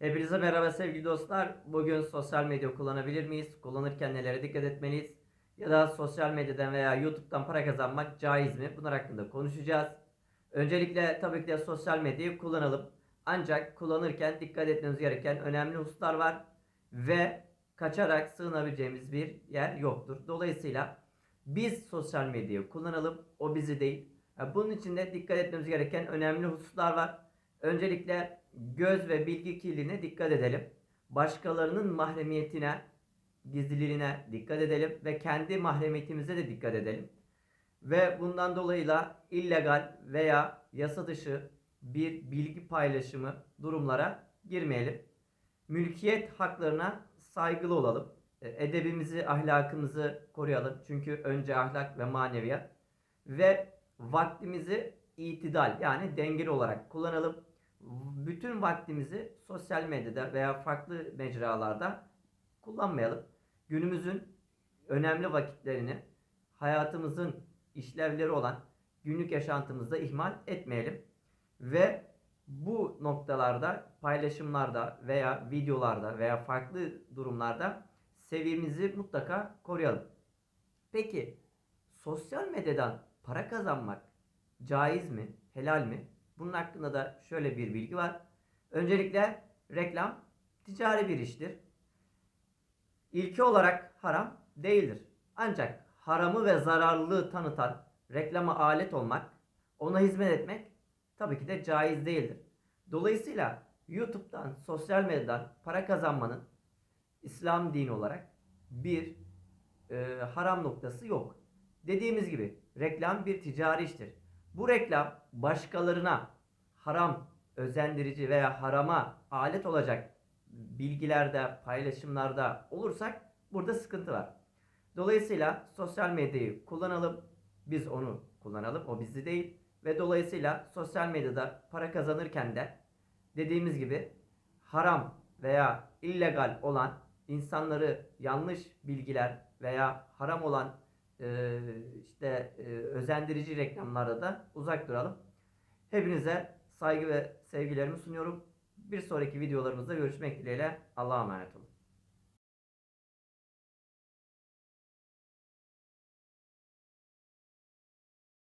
Hepinize merhaba sevgili dostlar. Bugün sosyal medya kullanabilir miyiz? Kullanırken nelere dikkat etmeliyiz? Ya da sosyal medyadan veya YouTube'dan para kazanmak caiz mi? Bunlar hakkında konuşacağız. Öncelikle tabii ki de sosyal medyayı kullanalım. Ancak kullanırken dikkat etmemiz gereken önemli hususlar var. Ve kaçarak sığınabileceğimiz bir yer yoktur. Dolayısıyla biz sosyal medyayı kullanalım. O bizi değil. Bunun için de dikkat etmemiz gereken önemli hususlar var. Öncelikle göz ve bilgi kirliliğine dikkat edelim. Başkalarının mahremiyetine, gizliliğine dikkat edelim ve kendi mahremiyetimize de dikkat edelim. Ve bundan dolayı da illegal veya yasa dışı bir bilgi paylaşımı durumlara girmeyelim. Mülkiyet haklarına saygılı olalım. E, Edebimizi, ahlakımızı koruyalım. Çünkü önce ahlak ve maneviyat. Ve vaktimizi itidal yani dengeli olarak kullanalım. Bütün vaktimizi sosyal medyada veya farklı mecralarda kullanmayalım. Günümüzün önemli vakitlerini hayatımızın işlevleri olan günlük yaşantımızda ihmal etmeyelim. Ve bu noktalarda paylaşımlarda veya videolarda veya farklı durumlarda seviyemizi mutlaka koruyalım. Peki sosyal medyadan para kazanmak caiz mi, helal mi? Bunun hakkında da şöyle bir bilgi var. Öncelikle reklam ticari bir iştir. İlki olarak haram değildir. Ancak haramı ve zararlılığı tanıtan reklama alet olmak, ona hizmet etmek tabii ki de caiz değildir. Dolayısıyla YouTube'dan, sosyal medyadan para kazanmanın İslam dini olarak bir e, haram noktası yok. Dediğimiz gibi reklam bir ticari iştir. Bu reklam başkalarına haram, özendirici veya harama alet olacak bilgilerde, paylaşımlarda olursak burada sıkıntı var. Dolayısıyla sosyal medyayı kullanalım. Biz onu kullanalım. O bizi değil. Ve dolayısıyla sosyal medyada para kazanırken de dediğimiz gibi haram veya illegal olan insanları yanlış bilgiler veya haram olan e, işte özendirici reklamlarda da uzak duralım. Hepinize saygı ve sevgilerimi sunuyorum. Bir sonraki videolarımızda görüşmek dileğiyle. Allah'a emanet olun.